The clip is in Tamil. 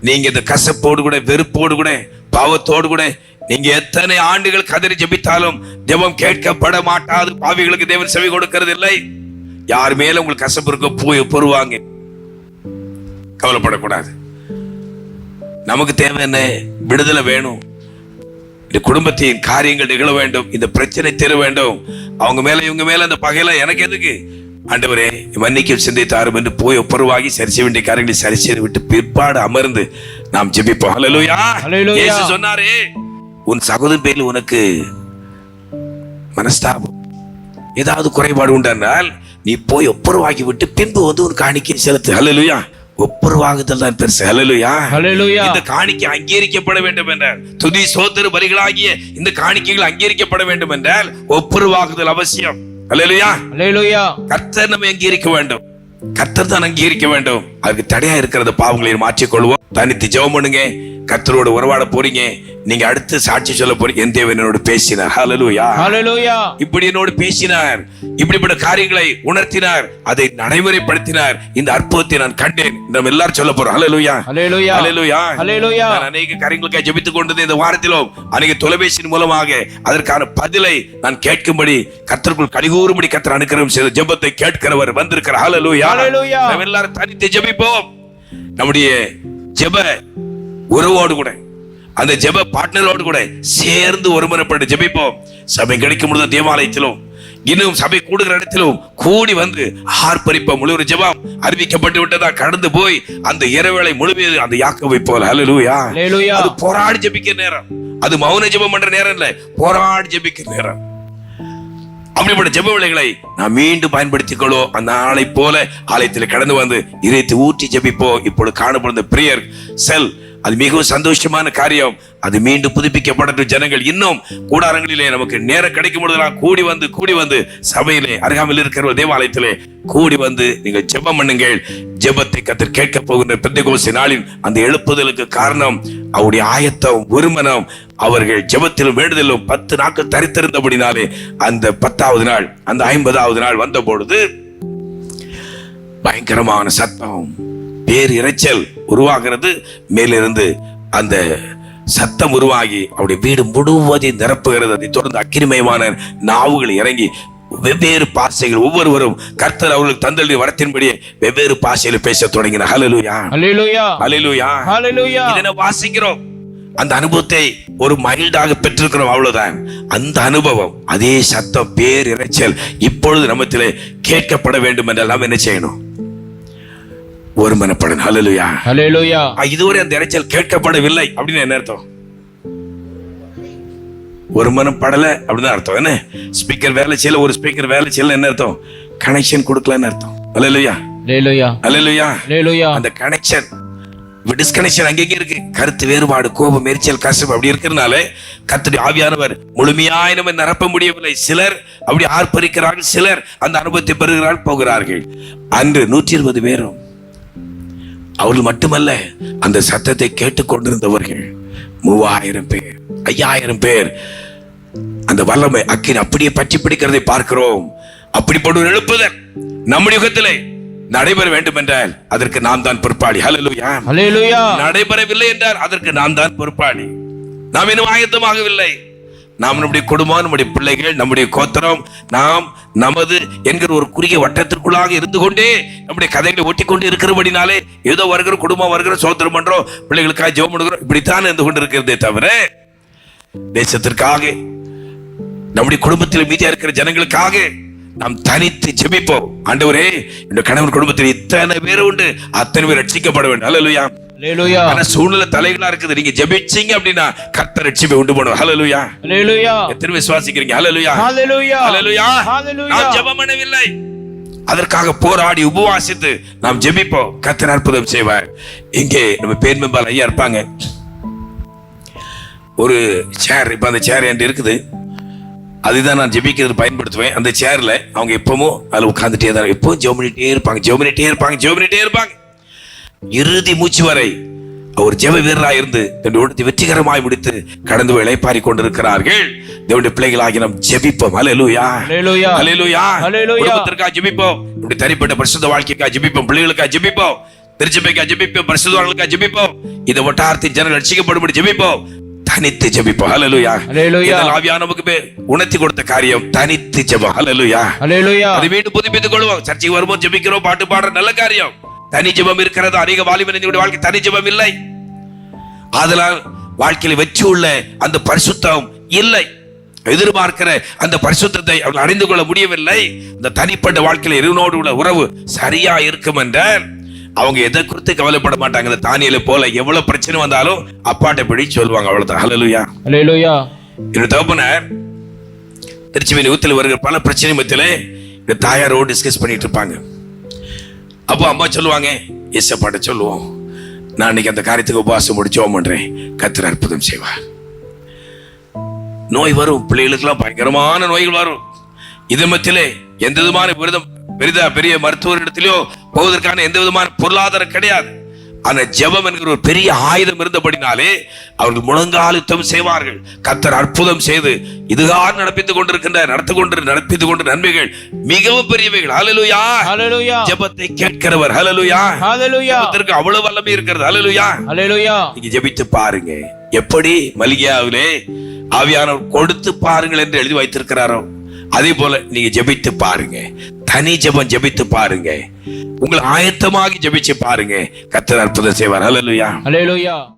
நீங்க இந்த கசப்போடு கூட வெறுப்போடு கூட பாவத்தோடு கூட நீங்க எத்தனை ஆண்டுகள் கதறி ஜெபித்தாலும் ஜெபம் கேட்கப்பட மாட்டாது. பாவிகளுக்கு தேவன் செவி கொடுக்கிறது இல்லை. யார் மேல உங்களுக்கு கசப்பு இருக்க போய் பொறுவாங்க. கவலைப்படக்கூடாது. நமக்கு தேவை என்ன? விடுதலை வேணும். இந்த குடும்பத்தின் காரியங்கள் நிகழ வேண்டும். இந்த பிரச்சனை தீர வேண்டும். அவங்க மேல இவங்க மேல அந்த பகையில எனக்கு எதுக்கு? ஆண்டவரே மன்னிக்கும் சிந்தித்தாரும் என்று போய் ஒப்புரவாகி சரி செய்ய வேண்டிய காரியங்களை சரி செய்து விட்டு பிற்பாடு அமர்ந்து நாம் ஜெபிப்போம். இயேசு சொன்னாரே உன் சகோதரன் பேரில் உனக்கு மனஸ்தாபம் ஏதாவது குறைபாடு உண்டென்றால் நீ போய் ஒப்புரவாகி விட்டு பின்பு வந்து ஒரு காணிக்கை செலுத்து. ஹalleluya ஒப்புரவாகுதல் தான் பெருசு. ஹalleluya இந்த காணிக்கை அங்கீகரிக்கப்பட வேண்டும் என்றால் துதி சோதரு பலிகளாகிய இந்த காணிக்கைகள் அங்கீகரிக்கப்பட வேண்டும் என்றால் ஒப்புரவாகுதல் அவசியம். கர்த்தர் நம்ம அங்கீகரிக்க வேண்டும். கர்த்தர் தான் அங்கீகரிக்க வேண்டும். அதுக்கு தடையா இருக்கிறத பாவங்களை மாற்றிக்கொள்வோம். தனித்து ஜெபம் பண்ணுங்க. கர்த்தரோட உறவாட போறீங்க. நீங்க அடுத்து சாட்சி சொல்ல போறீங்க என் தேவன் என்னோடு பேசினார். ஹalleluya ஹalleluya இப்படி என்னோடு பேசினார். இப்படிப்பட்ட காரியங்களை உணர்த்தினார். அதை நடைமுறைப்படுத்தினார். இந்த அற்புதத்தை நான் கண்டேன். நம்ம எல்லாரும் சொல்ல போறோம். ஹalleluya ஹalleluya ஹalleluya ஹalleluya நான் காரியங்களுக்காக ஜெபித்துக் கொண்டது இந்த வாரத்திலும் அநேக தொலைபேசியின் மூலமாக அதற்கான பதிலை நான் கேட்கும்படி கர்த்தருக்குள் கடிகூறும்படி கர்த்தர் அனுக்கிரகம் செய்த ஜெபத்தை கேட்கிறவர் வந்திருக்கிறார். ஹalleluya ஹalleluya. நாம் எல்லாரும் தனித்து ஜெபிப்போம். நம்முடைய ஜெப உறவோடு கூட அந்த ஜெப பார்ட்னரோடு கூட சேர்ந்து ஒருமுறைப்பட்டு ஜெபிப்போம். சபை கிடைக்கும் பொழுது தேவாலயத்திலும் இன்னும் சபை கூடுகிற இடத்திலும் கூடி வந்து ஆர்ப்பரிப்போம். முழு ஜெபம் அறிவிக்கப்பட்டு விட்டதா கடந்து போய் அந்த இரவேளை முழுமையை அந்த யாக்கோவை போல. ஹalleluya அது போராடி ஜெபிக்கிற நேரம். அது மௌன ஜெபம் பண்ற நேரம் இல்ல போராடி ஜெபிக்கிற நேரம். அப்படிப்பட்ட ஜெப வேளைகளை நாம் மீண்டும் பயன்படுத்திக் கொள்வோம். அந்த ஆளை போல ஆலயத்தில் கடந்து வந்து இறைத்து ஊற்றி ஜெபிப்போம். இப்பொழுது காணப்படுற பிரியர் செல் அது மிகவும் சந்தோஷமான காரியம். அது மீண்டும் புதுப்பிக்கப்படட்டும் ஜனங்கள். இன்னும் கூடாரங்களிலே நமக்கு நேரம் கிடைக்கும் பொழுதெல்லாம் கூடி வந்து கூடி வந்து சபையிலே அருகாமையில் இருக்கிற தேவாலயத்திலே கூடி வந்து நீங்கள் ஜெபம் பண்ணுங்கள். ஜெபத்தை கத்தர் கேட்க போகின்ற பெந்தகோசி நாளின் அந்த எழுப்புதலுக்கு காரணம் அவருடைய ஆயத்தம் ஒருமனம் அவர்கள் ஜெபத்திலும் வேண்டுதலும் பத்து நாட்கள் தரித்திருந்தபடினாலே அந்த பத்தாவது நாள் அந்த ஐம்பதாவது நாள் வந்த பொழுது பயங்கரமான சத்தம். பேர் இரைச்சல் உருவாகிறது. மேலிருந்து அந்த சத்தம் உருவாகி அவருடைய வீடு முழுவதையும் நிரப்புகிறது. அதை தொடர்ந்து அக்கிரிமயமான நாவுகள் இறங்கி வெவ்வேறு பாசைகள் ஒவ்வொருவரும் கர்த்தர் அவர்களுக்கு தந்தளி வரத்தின்படியே வெவ்வேறு பாஷையில் பேச தொடங்கின. ஹalleluya. ஹalleluya. ஹalleluya. ஹalleluya. இதனை வாசிக்கிறோம். அந்த அனுபவத்தை ஒரு மைல்டாக பெற்றிருக்கிறோம் அவ்வளவுதான். அந்த அனுபவம் அதே சத்தம் பேர் இரைச்சல் இப்பொழுது நம்மத்திலே கேட்கப்பட வேண்டும் என்றால் நாம் என்ன செய்யணும்? ஹalleluya. ஹalleluya. ஆ, இதுவரை அந்த இரைச்சல் கேட்கப்படவில்லை அப்படின்னு என்ன அர்த்தம்? ஒரு மனம் படல அப்படின்னு அர்த்தம். என்ன? ஸ்பீக்கர் வேலை செய்யல ஒரு ஸ்பீக்கர் வேலை செய்யல என்ன அர்த்தம்? கனெக்ஷன் கொடுக்கலன்னு அர்த்தம். ஹalleluya. ஹalleluya. ஹalleluya. அந்த கனெக்ஷன் டிஸ்கனெக்ஷன் அங்கங்க இருக்கு? கருத்து வேறுபாடு கோபம் எரிச்சல் கசப்பு அப்படி இருக்கிறதுனால கர்த்தருடைய ஆவியானவர் முழுமையாய் நம்ம நிரப்ப முடியவில்லை. சிலர் அப்படி ஆர்ப்பரிக்கிறார்கள் சிலர் அந்த அனுபவத்தை பெறுகிறார்கள் போகிறார்கள். அன்று நூற்றி இருபது பேரும் அவர்கள் மட்டுமல்ல அந்த சத்தத்தை கேட்டுக்கொண்டிருந்தவர்கள் மூவாயிரம் பேர் ஐயாயிரம் பேர். அந்த வல்லமை அக்கினி அப்படியே பற்றி பிடிக்கிறதை பார்க்கிறோம். அப்படிப்பட்ட ஒரு எழுப்புதல் நம்முடைய யுகத்திலே நடைபெற வேண்டும் என்றால் அதற்கு நாம் தான் பொறுப்பாளி. நடைபெறவில்லை என்றால் அதற்கு நாம் தான் பொறுப்பாளி. நாம் இன்னும் ஆயத்தமாகவில்லை. நாம் நம்முடைய குடும்பம் நம்முடைய பிள்ளைகள் நம்முடைய கோத்திரம் நாம் நமது என்கிற ஒரு குறுகிய வட்டத்திற்குள்ளாக இருந்து கொண்டே நம்முடைய கதைகளை ஒட்டி கொண்டு இருக்கிறபடினாலே ஏதோ வருகிற குடும்பம் வருகிற சோத்திரம் பண்றோம் பிள்ளைகளுக்காக ஜெபம் பண்ணுகிறோம் இப்படித்தான் இருந்து கொண்டு இருக்கிறதே தவிர தேசத்திற்காக நம்முடைய குடும்பத்தில் மீதியா இருக்கிற ஜனங்களுக்காக நாம் தனித்து ஜெபிப்போம். ஆண்டவரே இந்த கணவன் குடும்பத்தில் இத்தனை பேர் உண்டு. அத்தனை பேர் ரட்சிக்கப்பட வேண்டும். ஹalleluya சூழ்நிலை தலைகளா இருக்குது. நீங்க ஜெபிச்சீங்க அப்படின்னா கர்த்தர் ரட்சிப்பை உண்டு பண்ணுவோம் ஹalleluya ஹalleluya எத்தனை விசுவாசிக்கிறீங்க ஹalleluya ஹalleluya ஹalleluya நாம் ஜெபம் பண்ணவில்லை அதற்காக போராடி உபவாசித்து நாம் ஜெபிப்போம். கர்த்தர் அற்புதம் செய்வார். இங்கே நம்ம பேர் மெம்பால் ஐயா இருப்பாங்க. ஒரு சேர் இப்ப அந்த சேர் என்கிட்ட இருக்குது. அதுதான் நான் ஜெபிக்கிறது பயன்படுத்துவேன். அந்த சேர்ல அவங்க எப்பவும் அதுல உட்கார்ந்துட்டே தான் எப்பவும் ஜெபம் பண்ணிட்டே இருப்பாங்க. ஜெபம் பண்ணிட்டே இருப்பாங்க. ஜெபம் பண்ணிட்டே இருப்பாங்க. இறுதி மூச்சு வரை அவர் ஜெப வீரராக இருந்து தன்னுடைய வெற்றிகரமாய் முடித்து கடந்து போய் இளைப்பாரி கொண்டிருக்கிறார்கள். தேவனுடைய பிள்ளைகளாகி நாம் ஜெபிப்போம். ஹalleluya. ஹalleluya. குடும்பத்திற்காக ஜெபிப்போம். நம்முடைய தனிப்பட்ட பரிசுத்த வாழ்க்கைக்காக ஜெபிப்போம். பிள்ளைகளுக்காக ஜெபிப்போம். திருச்சபைக்கு ஜெபிப்போம். பரிசுத்தவான்களுக்கு ஜெபிப்போம். இந்த வட்டாரத்தின் ஜனங்கள் ரட்சிக்கப்படும்படி ஜெபிப்போம். தனித்து ஜெபிப்போம். ஹalleluya. ஹalleluya. ஆவியானவர் நமக்கு உணர்த்தி கொடுத்த காரியம் தனித்து ஜெபம். ஹalleluya. ஹalleluya. அதை மீண்டும் புதுப்பித்துக் கொள்வோம். சர்ச்சைக்கு வரும்போது ஜெபிக்கிறோம். பாட்டு பாடுற நல்ல காரியம். தனி ஜெபம் இருக்கிறது அநேக வாலிபனுடைய வாழ்க்கை தனி ஜெபம் இல்லை. ஆதலால் வாழ்க்கையில் வெற்றி உள்ள அந்த பரிசுத்தம் இல்லை. எதிர்பார்க்கிற அந்த பரிசுத்தத்தை அவர்கள் அறிந்து கொள்ள முடியவில்லை. இந்த தனிப்பட்ட வாழ்க்கையில் இருவனோடு உள்ள உறவு சரியா இருக்கும் என்றால் அவங்க எதை குறித்து கவலைப்பட மாட்டாங்க. இந்த தானியலை போல எவ்வளவு பிரச்சனை வந்தாலும் அப்பாட்ட பிடி சொல்லுவாங்க. அவ்வளவுதான். ஹalleluya ஹalleluya என்னோட தகப்பனார் திருச்சி நூத்தில் வருகிற பல பிரச்சனை மத்தியிலே இந்த தாயாரோடு டிஸ்கஸ் பண்ணிட்டு இருப்பாங்க. அப்போ அம்மா சொல்லுவாங்க இசப்பாட்ட சொல்லுவோம். நான் இன்னைக்கு அந்த காரியத்துக்கு உபவாசம் முடிச்சோம் பண்ணுறேன் கத்திர அற்புதம் செய்வார். நோய் வரும். பிள்ளைகளுக்கெல்லாம் பயங்கரமான நோய்கள் வரும். இது மத்தியிலே எந்த விதமான விரதம் பெரிதா பெரிய மருத்துவரிடத்திலயோ போவதற்கான எந்த விதமான பொருளாதாரம் கிடையாது. ஆனா ஜெபம் என்கிற ஒரு பெரிய ஆயுதம் இருந்தபடினாலே அவர்கள் முழங்காலுத்தம் செய்வார்கள். கத்தர் அற்புதம் செய்து இதுதான் நடப்பித்துக் கொண்டிருக்கின்ற நடத்து கொண்டு நடப்பித்துக் கொண்ட நன்மைகள் மிகவும் பெரியவைகள். ஹalleluya. ஹalleluya. ஜெபத்தை கேட்கிறவர். ஹalleluya. ஹalleluya. ஜெபத்திற்கு அவ்வளவு வல்லமை இருக்கிறது. ஹalleluya. ஹalleluya. நீங்க ஜெபித்து பாருங்க. எப்படி? மலிகியாவிலே ஆவியானவர் கொடுத்து பாருங்கள் என்று எழுதி வைத்திருக்கிறாரோ. அதே போல நீங்க ஜெபித்து பாருங்க. தனி ஜெபம் ஜெபித்து பாருங்க. உங்களை ஆயத்தமாகி ஜெபிச்சு பாருங்க. கத்தர் அற்புதம் செய்வார். அலலுயா ஹalleluya